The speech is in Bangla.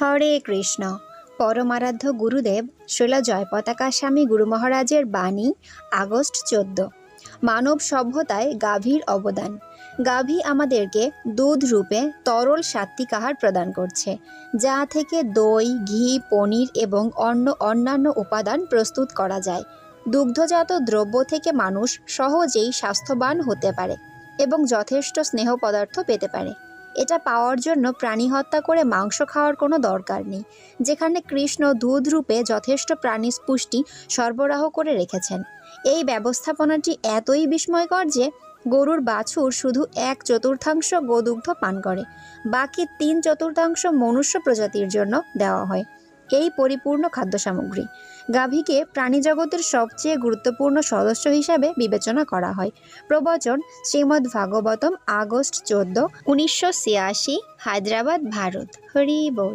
হরে কৃষ্ণ। পরমারাধ্য গুরুদেব শ্রীল জয়পতাকা স্বামী গুরু মহারাজের বাণী, আগস্ট চোদ্দ। মানব সভ্যতায় গাভীর অবদান। গাভী আমাদেরকে দুধ রূপে তরল সাত্বিক আহার প্রদান করছে, যা থেকে দই, ঘি, পনির এবং অন্য অন্যান্য উপাদান প্রস্তুত করা যায়। দুগ্ধজাত দ্রব্য থেকে মানুষ সহজেই স্বাস্থ্যবান হতে পারে এবং যথেষ্ট স্নেহ পদার্থ পেতে পারে। এটা পাওয়ার জন্য প্রাণী হত্যা করে মাংস খাওয়ার কোনো দরকার নেই। যেখানে কৃষ্ণ দুধ রূপে যথেষ্ট প্রাণী পুষ্টি সরবরাহ করে রেখেছেন। এই ব্যবস্থাপনাটি এতই বিস্ময়কর যে গরুর বাছুর শুধু এক চতুর্থাংশ গোদুগ্ধ পান করে, বাকি তিন চতুর্থাংশ মনুষ্য প্রজাতির জন্য দেওয়া হয়। এই পরিপূর্ণ খাদ্য সামগ্রী গাভীকে প্রাণীজগতের সবচেয়ে গুরুত্বপূর্ণ সদস্য হিসাবে বিবেচনা করা হয়। প্রবচন শ্রীমদ্ ভাগবতম আগস্ট চোদ্দ, উনিশশো ছিয়াশি, হায়দ্রাবাদ, ভারত। হরি বল।